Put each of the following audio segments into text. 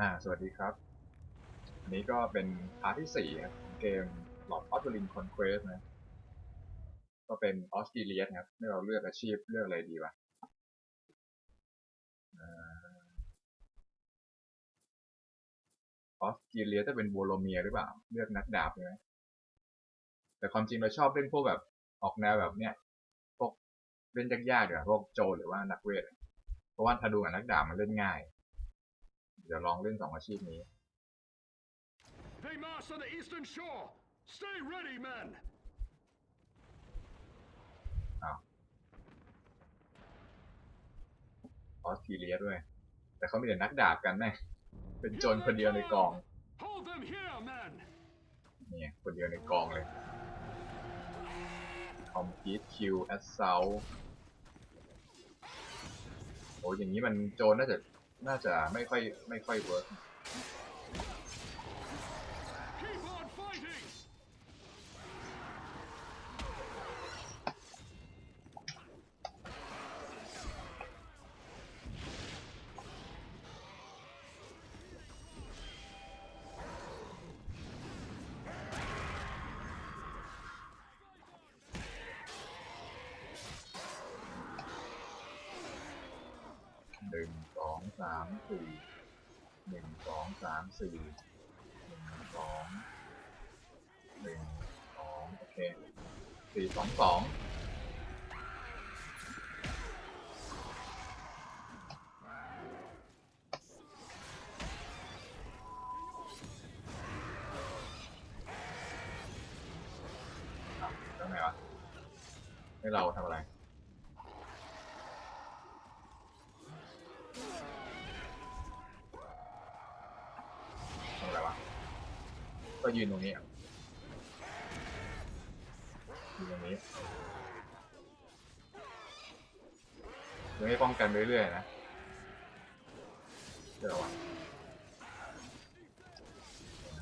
อ่า สวัสดีครับ อันนี้ก็เป็นพาร์ทที่สี่ครับของเกม Lord of the Ring Conquest นะ ก็เป็นออสเตรเลียครับให้เราเลือกอาชีพเลือกอะไรดีวะออสเตรเลียจะเป็นโวโลเมียหรือเปล่า เลือกนักดาบใช่ไหมแต่ความจริงเราชอบเล่นพวกแบบออกแนวแบบเนี้ยพวกเล่นยากๆเดี๋ยวาพวกโจหรือว่านักเวทเพราะว่าถ้าดูกับนักดาบมันเล่นง่าย เดี๋ยวลองเล่นสองอาชีพนี้ They march on the eastern shore. Stay ready, men. ออสเตรเลียด้วย แต่เขามีแต่นักดาบกันแม่งเป็นโจรคนเดียวในกอง Hold them here, men. เนี่ยคนเดียวในกองเลย complete kill assault โอ้ยอย่างนี้มันโจรน่าจะ น่าจะไม่ค่อยไม่ค่อยเวิร์ก Keep on fighting. หนึ่ง องสามสี่หนึ่งสองสามสี่หนึ่งสองหนึ่งสองโอเคสี่สองสองแล้วไงวะให้เราทำอะไร ก็ยืนตรงนี้อะยืนตรงนี้เดี๋ยวให้ป้องกันไปเรื่อยๆนะเดี๋ยววะ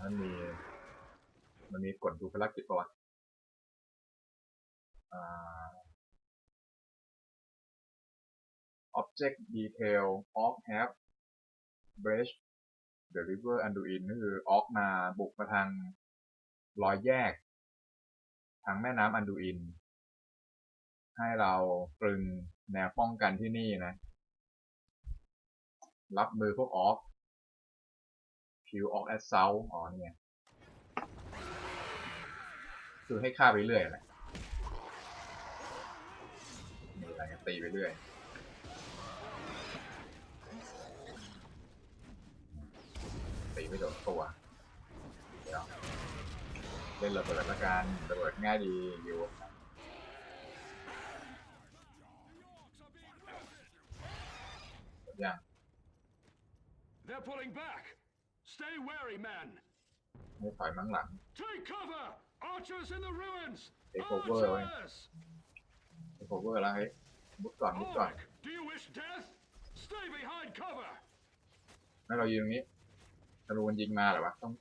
มันมี มันมีกดดูภารกิจปะวะอ่า object detail of have breach The River Anduin ก็คือออกมาบุกมาทางรอยแยก ทางแม่น้ำอันดูอิน ให้เราตรึงแนวป้องกันที่นี่นะ รับมือพวกออกคิวออกแอสเซลอ๋อเนี่ยคือให้ฆ่าไปเรื่อยแหละมีอะไรตีไปเรื่อย ตีไม่โดนตัวเดี๋ยวเล่นระเบิดละกันระเบิดง่ายดีอยู่ยัง They're pulling back. Stay wary, men. ไม่ถอยมั้งหลัง Take cover. Archers in the ruins. Take over, oi. Archers. ไอ้โคเวอร์แล้วเฮ้ยมุดก่อนมุดก่อน Ulrich, do you wish death? Stay behind cover. แล้วเรายืนตรงนี้ ธนูมันยิงมาเหรอวะต้อง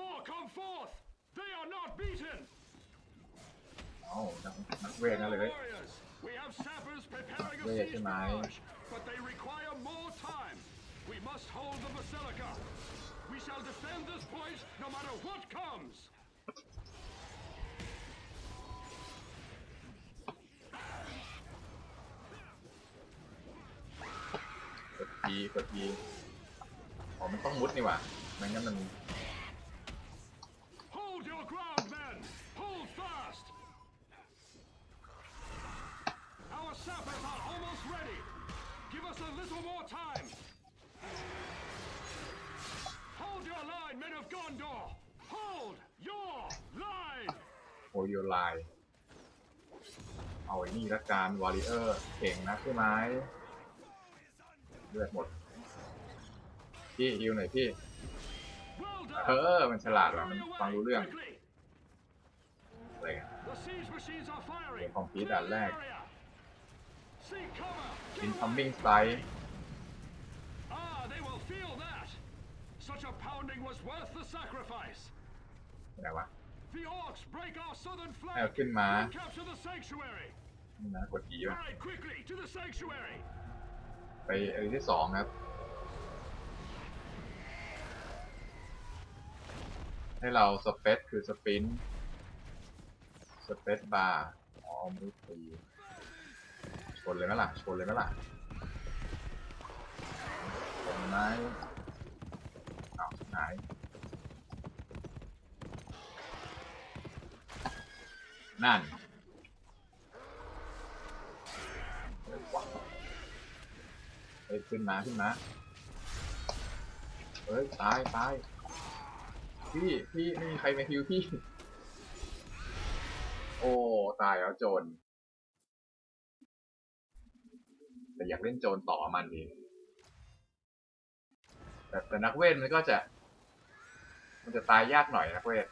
More come forth. They are not beaten. เอ้านักนักเวทนั่นเลยเฮ้ย Warriors, we have sappers preparing a Wait, siege am I- barrage, but they require more time. We must hold the basilica. We shall defend this point no matter what comes. กดทีกดทีอ๋อมันต้องมุดนี่หว่าไม่งั้นมัน Hold your ground, men. Hold fast. Our sappers are almost ready. Give us a little more time. Hold your line, men of Gondor. Hold your line. โอโยไลเอาไอ้นี่ละกันวอริเออร์เก่งนะใช่ไหม เลือดหมด พี่ฮิวหน่อยพี่ Well เอ done. อมันฉลาดว่ะมัน Hurry ฟัง away รู้เรื่อง quickly. อะไรกัน The siege machines are firing. Yeah, complete Clear that the lag. area. Seek cover. Get incoming away. strike Ah, they will feel that. Such a pounding was worth the sacrifice. อะไรวะ The orcs break our southern ให้เอา flank. ขึ้นมา We capture the sanctuary. นี่นะกดอีวะ ไปอันที่สองครับ ให้เราสเปซคือสปินสเปซบาร์อ๋อมูฟตีชนเลยไหมล่ะ ชนเลยไหมล่ะชนไหมอ้าวหายนั่นเฮ้ยว้าว เฮ้ยขึ้นมาขึ้นมาเฮ้ยตายตายพี่พี่ไม่มีใครมาฮิวพี่ โอ้ตายแล้วโจรแต่อยากเล่นโจรต่อมันดีแต่แต่นักเวทมันก็จะ มันจะตายยากหน่อยนักเวท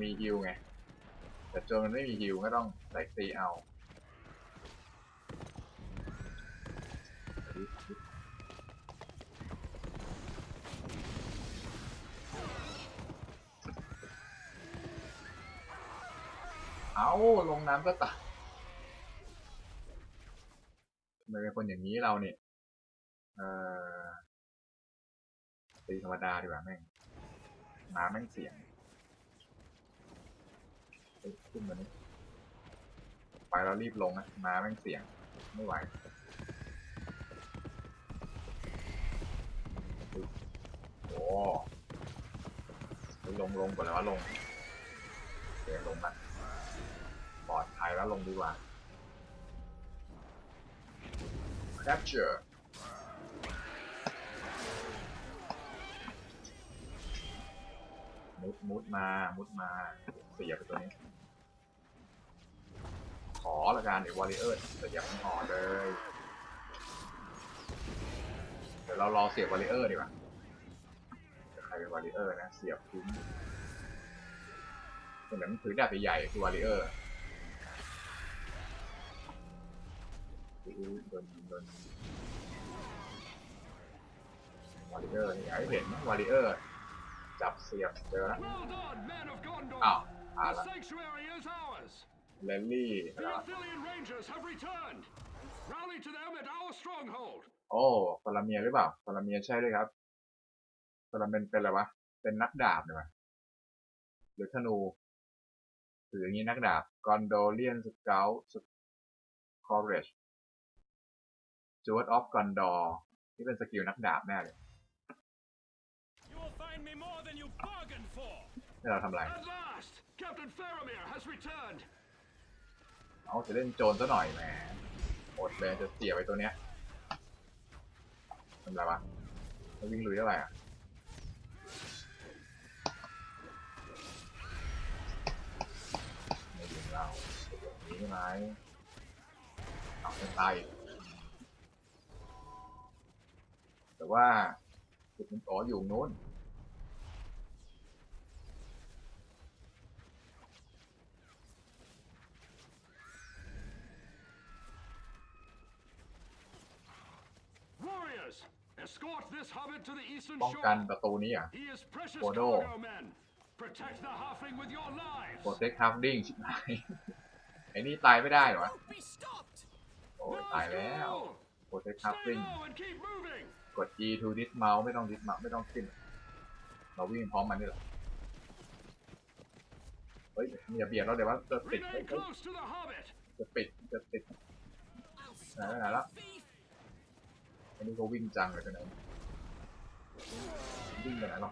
มีฮิวไง แต่โจรมันไม่มีฮิวก็ต้องใส่ตีเอา เอาลงน้ำก็ตายทำไมเป็นคนอย่างนี้เราเนี่ย เออตีธรรมดาดีกว่าแม่งน้ำแม่งเสียงขึ้นมานี่ไปแล้วรีบลงนะมาแม่งเสียง ไม่ไหวโอ้ยลงลงก่อนแล้วว่าลงเดี๋ยวลงละ ปลอดภัยแล้วลงดีกว่า capture มุดมุดมา มุดมาเสียบไปตัวนี้ ขอละกันเดี๋ยววอริเออร์เสียบมันห่อเลย เดี๋ยวเรารอเสียบวอริเออร์ดีกว่าจะใครเป็นวอริเออร์นะ เสียบทิ้งเหมือนมันถือดาบใหญ่คือวอริเออร์ โดนโดนวอริเออร์นี่อยากให้เห็นวอริเออร์จับเสียบเจอแล้วอ้าวอ่าละเลนลี่โอ้ฟาราเมียหรือเปล่าฟาราเมียใช่เลยครับฟาราเมียเป็นอะไรวะ เป็นนักดาบเนี่ยวะหรือธนูหรืออย่างนี้นักดาบกอนโดเลียนสเกลคอร์เรจ จูดออฟกอนดอร์นี่เป็นสกิลนักดาบแน่เลย You will find me more than you bargained for. นี่เราทำอะไร At last! Captain Faramir has returned! เอาจะเล่นโจรซะหน่อยแหมอดเลยจะเสียไปตัวเนี้ยทำอะไรวะแล้ววิ่งลุยเท่าไหร่อะไม่ยิงเราอย่างนี้ใช่ไหมเอาไม่ตายอีก แต่ว่าจุดมันต่ออยู่นู้น Warriors! Escort this hobbit to the eastern ป้องกัน shore! ประตูนี้อะ He is precious Frodo. cargo men! Protect the halfling with your lives! โปรเทคทัฟดิ้งชิบหายไอ้นี่ตายไม่ได้เหรอวะ Won't be stopped. โอ้ย Now's ตายแล้ว go! โปรเทคทัฟ Stay ดิ้ง low and keep moving! กด E to dismount ไม่ต้อง dismount ไม่ต้องขึ้น เราวิ่งพร้อมมันนี่แหละ เฮ้ยอย่าเบียดเราเดี๋ยวว่าจะติด Remain เฮ้ย close to the hobbit! จะปิดจะติด I'll Này, stop này, đó. you thief. อันนี้เขาวิ่งจังเลยไปไหนวิ่งไปไหนหรอ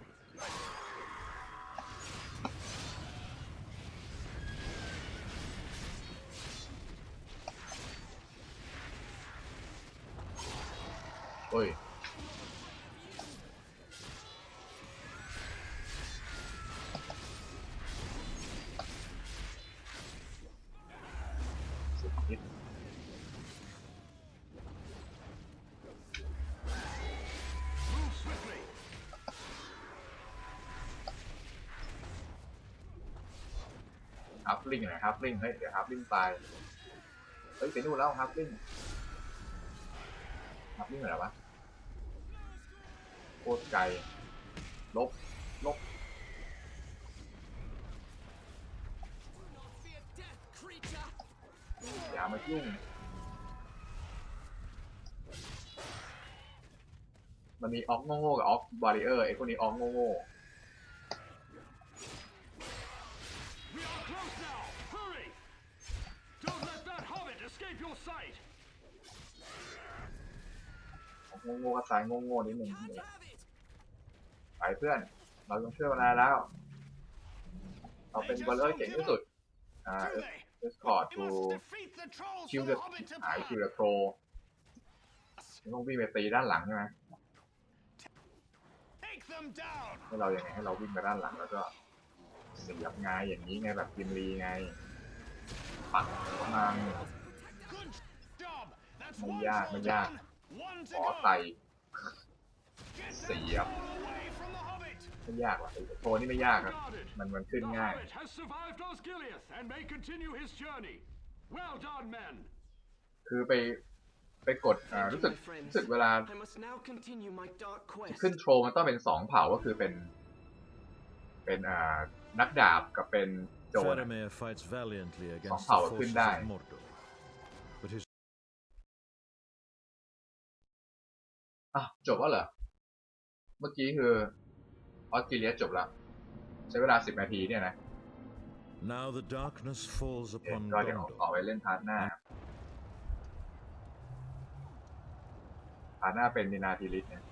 เฮ้ย ฮับลิงไหนฮับลิงเฮ้ยเดี๋ยวฮับลิงไปเฮ้ยไปนู่นแล้วฮับลิงฮับลิงไหนวะโคตรไกลลบลบอย่ามายุ่งมันมีออกโง่กับออกบาริเออร์ไอ้คนนี้ออกโง่ๆ ๆออกโง่ๆก็ตายโง่ๆนิดหนึ่งไปเพื่อน เราต้องช่วยเวลาแล้ว เราเป็นบอลเลอร์เก่งที่สุด อ่าเอสคอร์ด You ทู must defeat the trolls คิวเดอะ hobbit to หายคิวเดอะโทรต้องวิ่งไปตีด้านหลังใช่ไหมให้เราอยังไงให้เราวิ่งไปด้านหลังแล้วก็เสียบไงอย่างนี้ไงแบบกิมลีไง ปักมันไม่ยากไม่ยาก ข to อ go. ใส่ Get เสี them ยบ all away from the hobbit. ไม่ยากหรอกไอ้โทรนี่ไม่ยากครับ Guarded! มันมันขึ้น The ง่าย hobbit has survived Osgiliath and may continue his journey. Well done, men! คือไปไปกดอ่า Thank you, รู้สึก my friends. รู้สึกเวลา I must now continue my dark quest. ขึ้นโทรมันต้องเป็นสองเผ่าก็คือเป็น เป็นอ่านักดาบกับเป็นโจรอะ Faramir fights valiantly against the power forces ขึ้นได้ อะจบแล้วเหรอ เมื่อกี้คือออสเตรเลียจบแล้ว ใช้เวลาสิบนาทีเนี่ยนะ now the darkness falls เดี๋ยว upon ก็เดี๋ยวต่อ Gondor. ไปเล่นพาร์ทหน้าพาร์ทหน้าเป็นมินาทีลิสเนี่ย